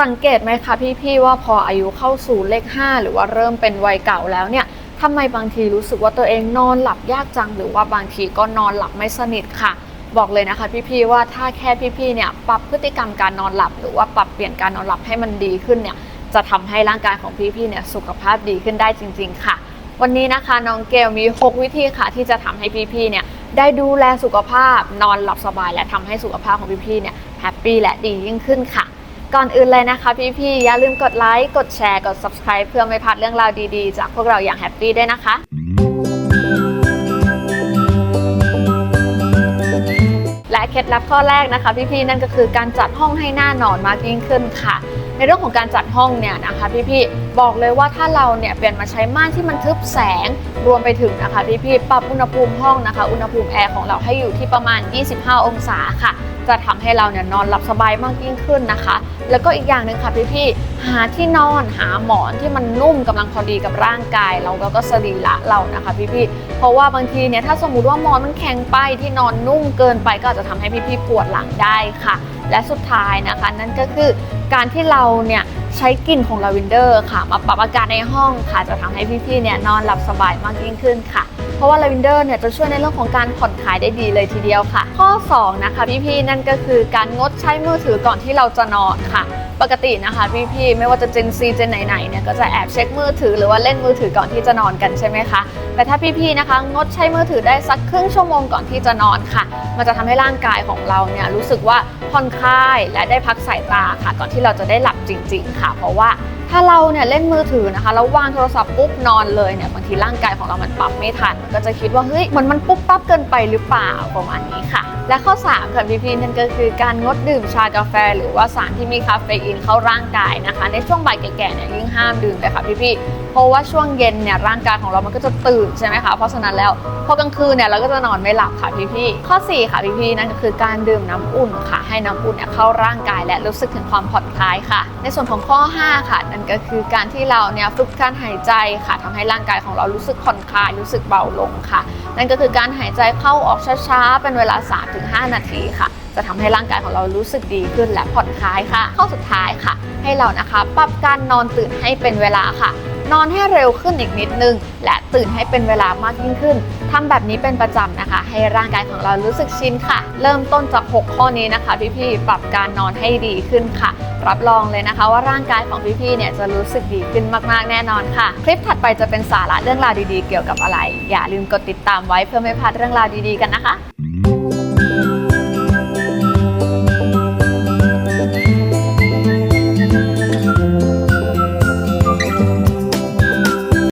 สังเกตไหมคะพี่ๆว่าพออายุเข้าสู่เลข 5 หรือว่าเริ่มเป็นวัยเก่าแล้วเนี่ยทำไมบางทีรู้สึกว่าตัวเองนอนหลับยากจัง หรือว่าบางทีก็นอนหลับไม่สนิทค่ะ บอกเลยนะคะพี่ๆว่าถ้าแค่พี่ๆเนี่ยปรับพฤติกรรมการนอนหลับ หรือว่าปรับเปลี่ยนการนอนหลับให้มันดีขึ้นเนี่ยจะทำให้ร่างกายของพี่ๆเนี่ยสุขภาพดีขึ้นได้จริง ๆ ค่ะ วันนี้นะคะน้องเกลมี 6 วิธีค่ะ ที่จะทำให้พี่ๆเนี่ยได้ดูแลสุขภาพนอนหลับสบาย และทำให้สุขภาพของพี่ๆเนี่ยแฮปปี้และดียิ่งขึ้นค่ะ ก่อนอื่นเลยนะคะพี่ๆอย่าลืมกดไลค์กดแชร์กด subscribe เพื่อไม่พลาดเรื่องราวดีๆ จากพวกเราอย่างแฮปปี้ด้วยนะคะและเคล็ดลับข้อแรกนะคะพี่ๆนั่นก็คือการจัดห้องให้หน้านอนมากยิ่งขึ้นค่ะ ในเรื่องของการจัดห้องเนี่ยนะคะพี่ๆบอกเลยว่าถ้าเราเนี่ยเปลี่ยนมาใช้ม่านที่มันทึบแสงรวมไปถึงนะคะพี่ๆปรับอุณหภูมิห้องนะคะอุณหภูมิแอร์ของเราให้อยู่ที่ประมาณ 25 องศาค่ะจะทำให้เราเนี่ยนอนหลับสบายมากยิ่งขึ้นนะคะ แล้วก็อีกอย่างหนึ่งค่ะพี่ๆหาที่นอนหาหมอนที่มันนุ่มกำลังพอดีกับร่างกายเราแล้วก็สรีระเรานะคะพี่ๆเพราะว่าบางทีเนี่ยถ้าสมมติว่าหมอนมันแข็งไปที่นอนนุ่มเกินไปก็อาจจะทำให้พี่ๆปวดหลังได้ค่ะและสุดท้ายนะคะ นั่นก็คือการที่เราเนี่ย ใช้กลิ่นของลาเวนเดอร์ค่ะ มาปรับอากาศในห้องค่ะ จะทำให้พี่ๆเนี่ยนอนหลับสบายมากยิ่งขึ้นค่ะ เพราะว่าลาเวนเดอร์เนี่ยจะช่วยในเรื่องของการผ่อนคลายได้ดีเลยทีเดียวค่ะ ข้อ 2 นะคะ พี่ๆนั่นก็คือการงดใช้มือถือก่อนที่เราจะนอนค่ะปกตินะคะพี่ๆไม่ว่าจะเจนซีเจนไหนๆเนี่ยก็จะแอบเช็คมือถือหรือว่าเล่นมือถือก่อนที่จะนอนกันใช่ไหมคะแต่ถ้าพี่ๆนะคะงดใช้มือถือได้สักครึ่งชั่วโมงก่อนที่จะนอนค่ะ มันจะทำให้ร่างกายของเราเนี่ยรู้สึกว่าผ่อนคลายและได้พักสายตาค่ะ ก่อนที่เราจะได้หลับจริง ๆค่ะเพราะว่า ถ้าเราเนี่ยเล่นมือถือนะคะ แล้ววางโทรศัพท์ปุ๊บนอนเลยเนี่ยบางทีร่างกายของเรามันปรับไม่ทัน ก็จะคิดว่าเฮ้ยมันมันปุ๊บปั๊บเกินไปหรือเปล่าประมาณนี้ค่ะ และข้อ3ค่ะพี่ๆนั่นก็คือการงดดื่มชากาแฟ หรือว่าสารที่มีคาเฟอีนเข้าร่างกายนะคะ ในช่วงบ่ายแก่ๆเนี่ยยิ่งห้ามดื่มเลยค่ะพี่ๆเพราะว่าช่วงเย็นเนี่ยร่างกายของเรามันก็จะตื่นใช่ไหมคะเพราะฉะนั้นแล้วพอกลางคืนเนี่ยเราก็จะนอนไม่หลับค่ะพี่ๆข้อ 4 ค่ะพี่ๆนั่นก็คือการดื่มน้ำอุ่นค่ะ ให้น้ำอุ่นเนี่ยเข้าร่างกายและรู้สึกถึงความผ่อนคลายค่ะ ในส่วนของข้อ 5 ค่ะนั่นก็คือการที่เราเนี่ยฝึกการหายใจค่ะทำให้ร่างกายของเรารู้สึกผ่อนคลายรู้สึกเบาลงค่ะ นั่นก็คือการหายใจเข้าออกช้าๆเป็นเวลา 3-5 นาทีค่ะ จะทำให้ร่างกายของเรารู้สึกดีขึ้นและผ่อนคลายค่ะ ข้อสุดท้ายค่ะ ให้เรานะคะปรับการนอนตื่นให้เป็นเวลาค่ะ นอนให้เร็วขึ้นอีกนิดนึง และตื่นให้เป็นเวลามากยิ่งขึ้นทำแบบนี้เป็นประจำนะคะ ให้ร่างกายของเรารู้สึกชินค่ะ เริ่มต้นจาก 6 ข้อนี้นะคะพี่ๆปรับการนอนให้ดีขึ้นค่ะ รับรองเลยนะคะว่าร่างกายของพี่ๆเนี่ยจะรู้สึกดีขึ้นมากๆแน่นอนค่ะ คลิปถัดไปจะเป็นสาระเรื่องราวดีๆ เกี่ยวกับอะไร อย่าลืมกดติดตามไว้เพื่อไม่พลาดเรื่องราวดีๆกันนะคะ